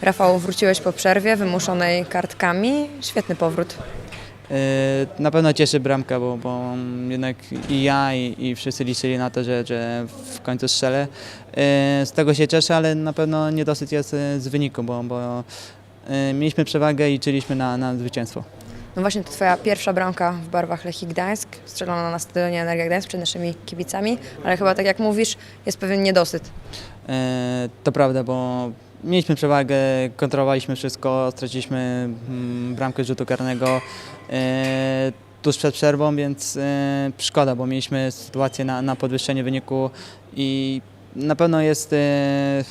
Rafał, wróciłeś po przerwie wymuszonej kartkami. Świetny powrót. E, Na pewno cieszy bramka, bo, bo jednak i ja, i, i wszyscy liczyli na to, że, że w końcu strzelę. E, Z tego się cieszę, ale na pewno niedosyt jest e, z wyniku, bo, bo mieliśmy przewagę i liczyliśmy na, na zwycięstwo. No właśnie, to twoja pierwsza bramka w barwach Lechii Gdańsk, strzelona na stadionie Energia Gdańsk przed naszymi kibicami, ale chyba tak jak mówisz, jest pewien niedosyt. To prawda, bo mieliśmy przewagę, kontrolowaliśmy wszystko, straciliśmy mm, bramkę rzutu karnego e, tuż przed przerwą, więc e, szkoda, bo mieliśmy sytuację na, na podwyższenie wyniku i na pewno jest e,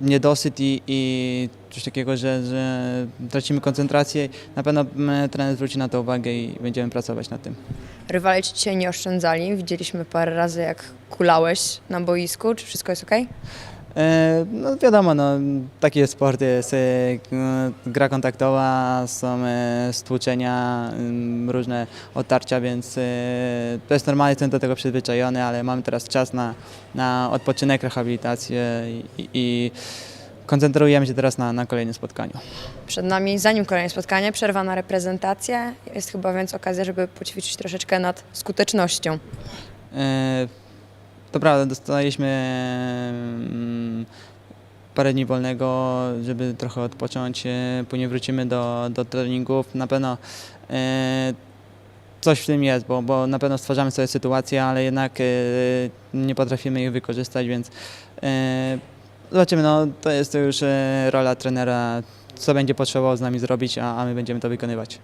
niedosyt i, i coś takiego, że, że tracimy koncentrację. Na pewno mm, trener zwróci na to uwagę i będziemy pracować nad tym. Rywale ci dzisiaj nie oszczędzali. Widzieliśmy parę razy, jak kulałeś na boisku. Czy wszystko jest ok? E, No wiadomo, no, taki jest sport, jest e, gra kontaktowa, są e, stłuczenia, ym, różne otarcia, więc to jest normalnie, jestem do tego przyzwyczajony, ale mamy teraz czas na, na odpoczynek, rehabilitację i, i koncentrujemy się teraz na, na kolejnym spotkaniu. Przed nami, zanim kolejne spotkanie, przerwa na reprezentację. Jest chyba więc okazja, żeby poćwiczyć troszeczkę nad skutecznością. To prawda, dostaliśmy parę dni wolnego, żeby trochę odpocząć. e, Później wrócimy do, do treningów. Na pewno e, coś w tym jest, bo, bo na pewno stwarzamy sobie sytuacje, ale jednak e, nie potrafimy ich wykorzystać, więc zobaczymy. No, to jest już rola trenera, co będzie potrzebował z nami zrobić, a, a my będziemy to wykonywać.